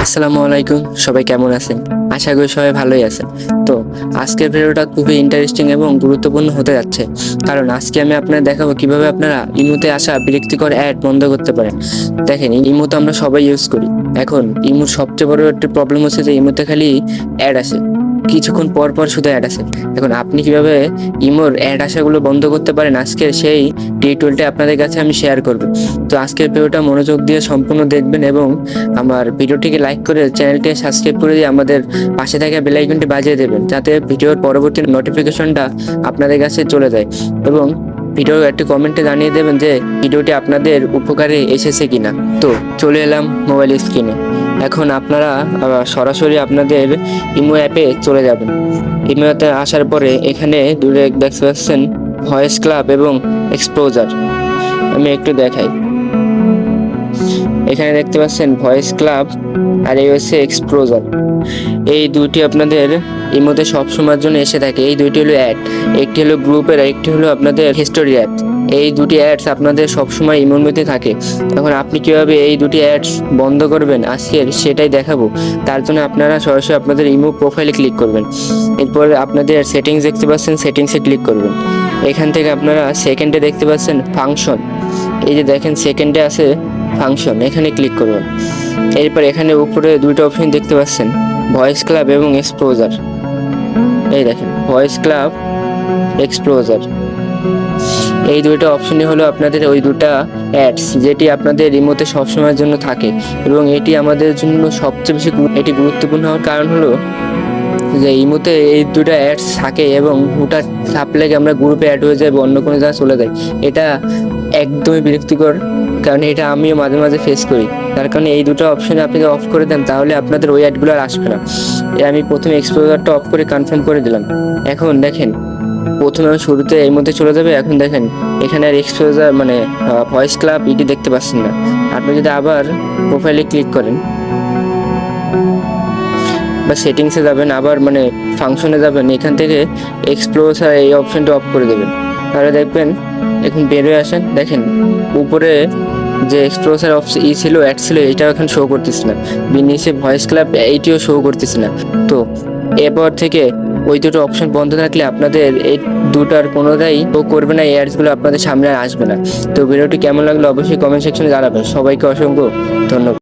আসসালামু আলাইকুম, সবাই কেমন আছেন? আশা করি সবাই ভালোই আছেন। তো, আজকের ভিডিওটা খুবই ইন্টারেস্টিং এবং গুরুত্বপূর্ণ হতে যাচ্ছে। কারণ আজকে আমি আপনাদের দেখাবো কীভাবে আপনারা ইমুতে আসা বিরক্তিকর অ্যাড বন্ধ করতে পারেন। দেখেন ইমু তো আমরা সবাই ইউজ করি। এখন, ইমুর সবচেয়ে বড় একটা প্রবলেম হচ্ছে যে ইমুতে খালি অ্যাড আসে। কিছুক্ষণ পর পর শুধু অ্যাড আসে। এখন আপনি কীভাবে ইমোর অ্যাড আসাগুলো বন্ধ করতে পারেন আজকে সেই টিউটোরিয়ালটা আপনাদের কাছে আমি শেয়ার করব। তো আজকের ভিডিওটা মনোযোগ দিয়ে সম্পূর্ণ দেখবেন এবং আমার ভিডিওটিকে লাইক করে চ্যানেলটি সাবস্ক্রাইব করে দিয়ে আমাদের পাশে থাকা বেল আইকনটি বাজিয়ে দেবেন, যাতে ভিডিওর পরবর্তী নোটিফিকেশনটা আপনাদের কাছে চলে যায়। এবং ভিডিওর একটি কমেন্টে জানিয়ে দেবেন যে, ভিডিওটি আপনাদের উপকারে এসেছে কিনা। তো চলে এলাম মোবাইল স্ক্রিনে এখন আপনারা সরাসরি আপনাদের ইমো অ্যাপে চলে যাবেন। ইমো অ্যাপে আসার পরে এখানে দূরে দেখতে পাচ্ছেন ভয়েস ক্লাব এবং এক্সপোজার। আমি একটু দেখাই। এখানে দেখতে পাচ্ছেন ভয়েস ক্লাব আর এই হচ্ছে এক্সপ্লোজার এই দুইটি আপনাদের ইমোতে সবসময়ের জন্য এসে থাকে। এই দুইটি হলো অ্যাড, একটি হলো গ্রুপের একটি হলো আপনাদের হিস্টোরি অ্যাড এই দুটি অ্যাডস আপনাদের সবসময় ইমোর মধ্যে থাকে। এখন আপনি কীভাবে এই দুটি অ্যাডস বন্ধ করবেন? আজকের সেটাই দেখাবো। তার জন্য আপনারা সরাসরি আপনাদের ইমো প্রোফাইলে ক্লিক করবেন। এরপর আপনাদের সেটিংস দেখতে পাচ্ছেন সেটিংসে ক্লিক করবেন। এখান থেকে আপনারা সেকেন্ডে দেখতে পাচ্ছেন ফাংশন এই যে দেখেন সেকেন্ডে আছে ফাংশন এখানে ক্লিক করবেন। এরপর এখানে উপরে দুটো অপশন দেখতে পাচ্ছেন ভয়েস ক্লাব এবং এক্সপ্লোজার এই দেখেন ভয়েস ক্লাব এক্সপ্লোজার এই দুটো অপশনই হলো আপনাদের ওই দুটা অ্যাডস যেটি আপনাদের রিমোতে সবসময়ের জন্য থাকে এবং এটি আমাদের জন্য সবচেয়ে বেশি এটি গুরুত্বপূর্ণ হওয়ার কারণ হলো যে ইমোতে এই দুটো অ্যাডস থাকে এবং ওটা থাকলে আমরা গ্রুপে অ্যাড হয়ে যাই বা অন্য কোনো জায়গায় চলে যাই। এটা একদমই বিরক্তিকর, কারণ এটা আমিও মাঝে মাঝে ফেস করি। তার কারণে এই দুটো অপশনে আপনি অফ করে দেন, তাহলে আপনাদের ওই অ্যাডগুলো আর আসবে না। আমি প্রথমে এক্সপোজারটা অফ করে কনফার্ম করে দিলাম। এখন দেখেন প্রথমে আমি শুরুতে এর মধ্যে চলে যাবে, এখন দেখেন, এখানে আর এক্সপোজার মানে ভয়েস ক্লাব ইটি দেখতে পাচ্ছেন না। আপনি যদি আবার প্রোফাইলে ক্লিক করেন, বা সেটিংসে যাবেন, আবার মানে ফাংশনে যাবেন, এখান থেকে এক্সপ্লোসার এই অপশনটা অফ করে দেবেন। তাহলে দেখবেন, এখন বেরোয় আসেন, দেখেন, উপরে যে এক্সপ্লোসার অফ ই ছিল অ্যাড ছিল এইটাও এখন শো করতেছে না। নিচে ভয়েস ক্লাব এইটিও শো করতেছে না। তো, এরপর থেকে ওই দুটো অপশন বন্ধ থাকলে আপনাদের এই দুটার কোনোটাই ও করবে না, এই অ্যাডসগুলো আপনাদের সামনে আর আসবে না। তো ভিডিওটি কেমন লাগল অবশ্যই কমেন্ট সেকশনে জানাবেন। সবাইকে অসংখ্য ধন্যবাদ।